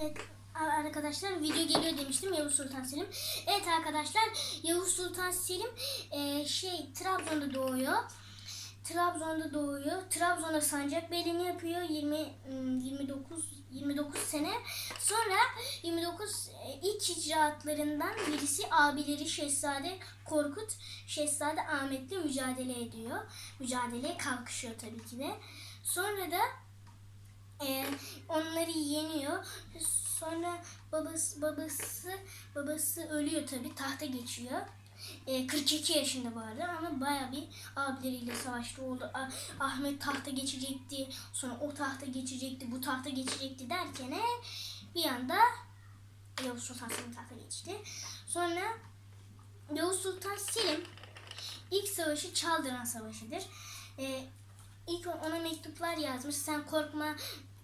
Evet arkadaşlar video geliyor demiştim Yavuz Sultan Selim. Evet arkadaşlar Yavuz Sultan Selim e, şey Trabzon'da doğuyor. Trabzon'da doğuyor. Trabzon'da sancak belini yapıyor 20 ım, 29 29 sene. Sonra 29 e, ilk icraatlarından birisi abileri Şehzade Korkut, Şehzade Ahmet'le mücadele ediyor. Mücadeleye kalkışıyor tabii ki de. Sonra da e, onları yeniyor. Sonra babası babası babası ölüyor tabii tahta geçiyor. E, 42 yaşında bu arada ama baya bir abileriyle savaştı oldu. Ah- Ahmet tahta geçecekti. Sonra o tahta geçecekti, bu tahta geçecekti derken e, bir anda Yavuz Sultan Selim tahta geçti. Sonra Yavuz Sultan Selim ilk savaşı Çaldıran Savaşı'dır. E, ilk ona mektuplar yazmış. Sen korkma,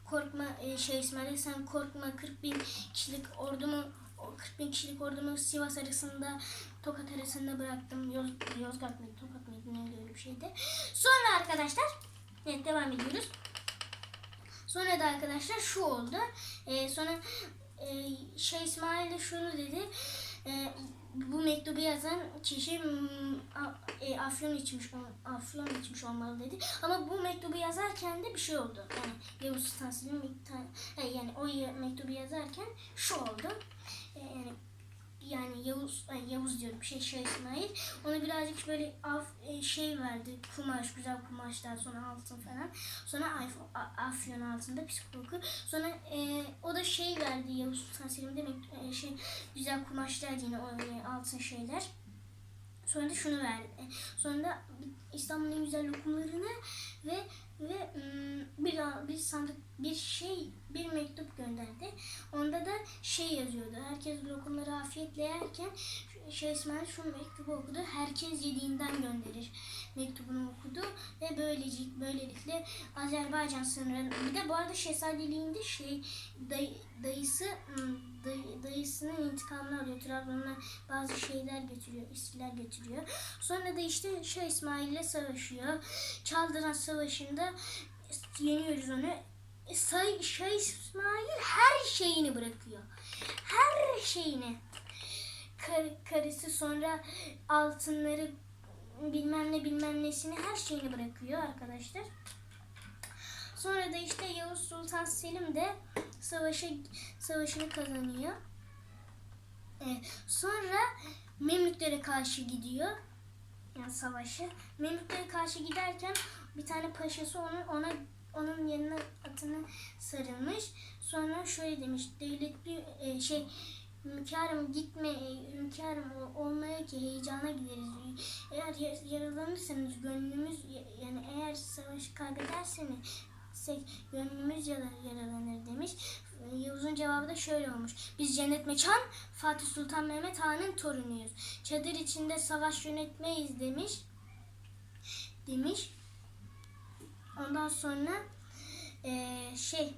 korkma e, şey İsmail sen korkma 40 bin kişilik ordumu o 40 bin kişilik ordumu Sivas arasında Tokat arasında bıraktım. Yoz, Yozgat mıydı Tokat mıydı neydi öyle bir şeydi. Sonra arkadaşlar evet devam ediyoruz. Sonra da arkadaşlar şu oldu. E, sonra e, şey İsmail de şunu dedi. E, bu mektubu yazan kişi mm, a- e, afyon içmiş afyon içmiş olmalı dedi. Ama bu mektubu yazarken de bir şey oldu. Yani Yavuz tane- e, yani o mektubu yazarken şu oldu. E, yani yani Yavuz ay, Yavuz diyorum şey şey İsmail ona birazcık böyle af, e, şey verdi kumaş güzel kumaşlar sonra altın falan. Sonra Afyon altında psikologu. Sonra e, o da şey verdi Yavuz Sultan Selim demek e, şey güzel kumaşlar yine o e, altın şeyler. Sonra da şunu verdi. Sonra da İstanbul'un en güzel lokumlarını ve ve mm, bir bir sandık bir şey bir mektup gönderdi. Onda da şey yazıyordu. Herkes lokumları afiyetle yerken şey İsmail şu mektubu okudu. Herkes yediğinden gönderir. Mektubunu okudu ve böylece böylelikle Azerbaycan sınırı bir de bu arada şehzadeliğinde şey dayı, dayısı mm, dayı, dayısının intikamını alıyor. Trabzon'a bazı şeyler götürüyor, iskiler götürüyor. Sonra da işte şey İsmail ile savaşıyor. Çaldıran Savaşı'nda yeniyoruz onu. E, Say, şey İsmail her şeyini bırakıyor. Her şeyini. Kar, karısı sonra altınları bilmem ne bilmem nesini her şeyini bırakıyor arkadaşlar. Sonra da işte Yavuz Sultan Selim de savaşı savaşını kazanıyor. Ee, sonra Memlüklere karşı gidiyor. Yani savaşı. Memlüklere karşı giderken bir tane paşası onun ona onun yanına atını sarılmış. Sonra şöyle demiş. Devletli e, şey hünkârım gitme e, hünkârım ol- olmaya ki heyecana gideriz. Eğer ya- yaralanırsanız gönlümüz yani eğer savaşı kaybederseniz se- gönlümüz yara- yaralanır demiş. E, Yavuz'un cevabı da şöyle olmuş. Biz cennet mekan Fatih Sultan Mehmet Han'ın torunuyuz. Çadır içinde savaş yönetmeyiz demiş. Demiş. Ondan sonra eee, şey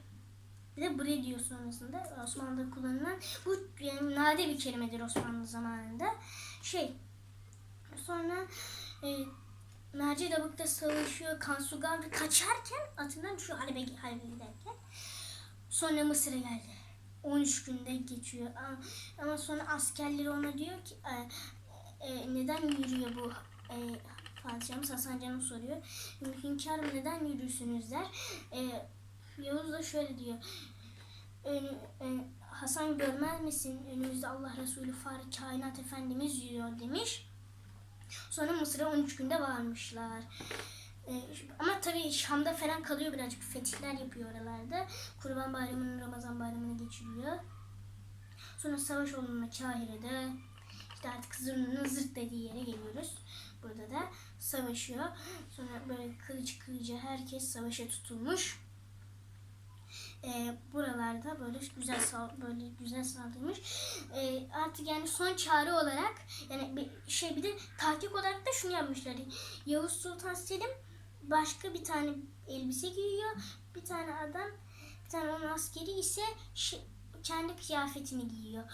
bir de bre diyor sonrasında Osmanlı'da kullanılan bu yani nadir bir kelimedir Osmanlı zamanında. Şey sonra e, Naci Davuk'ta savaşıyor. Kansu Gavri kaçarken atından düşüyor Halebe, Halebe giderken. Sonra Mısır'a geldi. 13 günde geçiyor. Ama, sonra askerleri ona diyor ki e, e, neden yürüyor bu e, padişahımız Hasan Can'ı soruyor. Hünkârım neden yürürsünüz der. E, Yavuz da şöyle diyor. Ön- e, Hasan görmez misin? Önümüzde Allah Resulü Faruk Kainat Efendimiz yürüyor demiş. Sonra Mısır'a 13 günde varmışlar. Ee, ama tabii Şam'da falan kalıyor birazcık. Fetihler yapıyor oralarda. Kurban Bayramı'nı, Ramazan Bayramı'nı geçiriyor. Sonra savaş olduğunda Kahire'de işte artık zırnının zırt dediği yere geliyoruz. Burada da savaşıyor. Sonra böyle kılıç kılıcı herkes savaşa tutulmuş. Ee, buralarda böyle güzel sal böyle güzel saldırmış. Ee, artık yani son çare olarak yani bir şey bir de taktik olarak da şunu yapmışlar. Yavuz Sultan Selim başka bir tane elbise giyiyor. Bir tane adam bir tane onun askeri ise kendi kıyafetini giyiyor.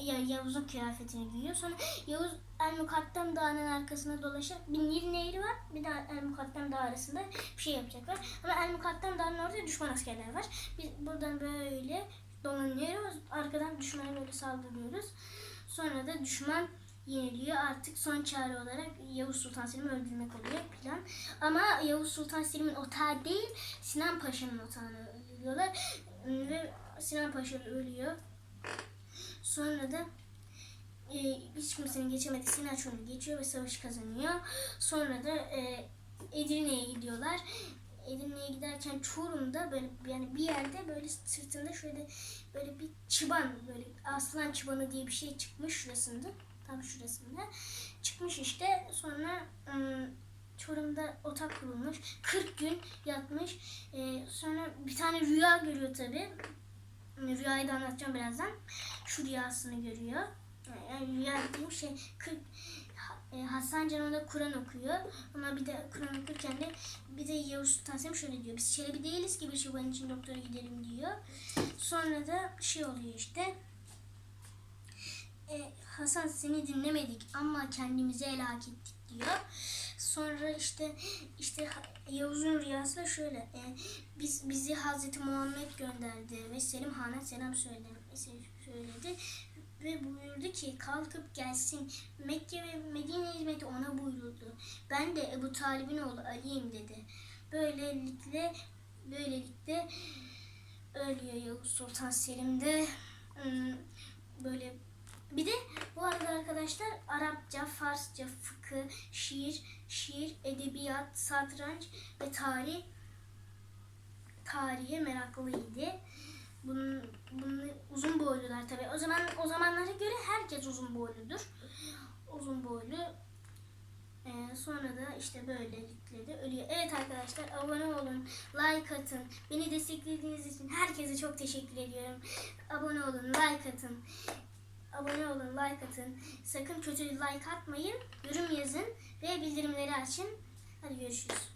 Yani ya Yavuz'un kıyafetini giyiyor. Sonra Yavuz El Mukattem Dağı'nın arkasına dolaşır. Bir Nil Nehri var. Bir de El Mukattem Dağı arasında bir şey yapacaklar. Ama El Mukattem Dağı'nın orada düşman askerler var. Biz buradan böyle dolanıyoruz. Arkadan düşmana böyle saldırıyoruz. Sonra da düşman yeniliyor. Artık son çare olarak Yavuz Sultan Selim'i öldürmek oluyor plan. Ama Yavuz Sultan Selim'in otağı değil Sinan Paşa'nın otağını öldürüyorlar. Ve Sinan Paşa ölüyor. Sonra da e, hiç kimsenin geçemediği Sinaç onu geçiyor ve savaşı kazanıyor. Sonra da e, Edirne'ye gidiyorlar. Edirne'ye giderken Çorum'da böyle yani bir yerde böyle sırtında şöyle böyle bir çıban böyle aslan çıbanı diye bir şey çıkmış şurasında. Tam şurasında. Çıkmış işte sonra ım, Çorum'da otak kurulmuş. 40 gün yatmış. E, sonra bir tane rüya görüyor tabi. Rüyayı da anlatacağım birazdan. Şu rüyasını görüyor. Yani rüya dediğim şey 40 e, Hasan Can ona Kur'an okuyor. Ama bir de Kur'an okurken de bir de Yavuz Sultan Selim şöyle diyor. Biz Çelebi değiliz ki bir çoban için doktora gidelim diyor. Sonra da şey oluyor işte. E, Hasan seni dinlemedik ama kendimizi helak ettik diyor. Sonra işte işte Yavuz'un rüyası şöyle. e, biz bizi Hazreti Muhammed gönderdi ve Selim Han'a selam söyledi. söyledi ve buyurdu ki kalkıp gelsin. Mekke ve Medine hizmeti ona buyuruldu. Ben de Ebu Talib'in oğlu Ali'yim dedi. Böylelikle böylelikle ölüyor Yavuz Sultan Selim de hmm, böyle bir de bu arada arkadaşlar Arapça, Farsça, fıkıh, şiir, şiir, edebiyat, satranç ve tarih tarihe meraklıydı. Bunun, bunun uzun boylular tabii. O zaman o zamanlara göre herkes uzun boyludur. Uzun boylu. Ee, sonra da işte böylelikle de ölüyor. Evet arkadaşlar abone olun, like atın. Beni desteklediğiniz için herkese çok teşekkür ediyorum. Abone olun, like atın. Abone olun, like atın. Sakın kötü like atmayın. Yorum yazın ve bildirimleri açın. Hadi görüşürüz.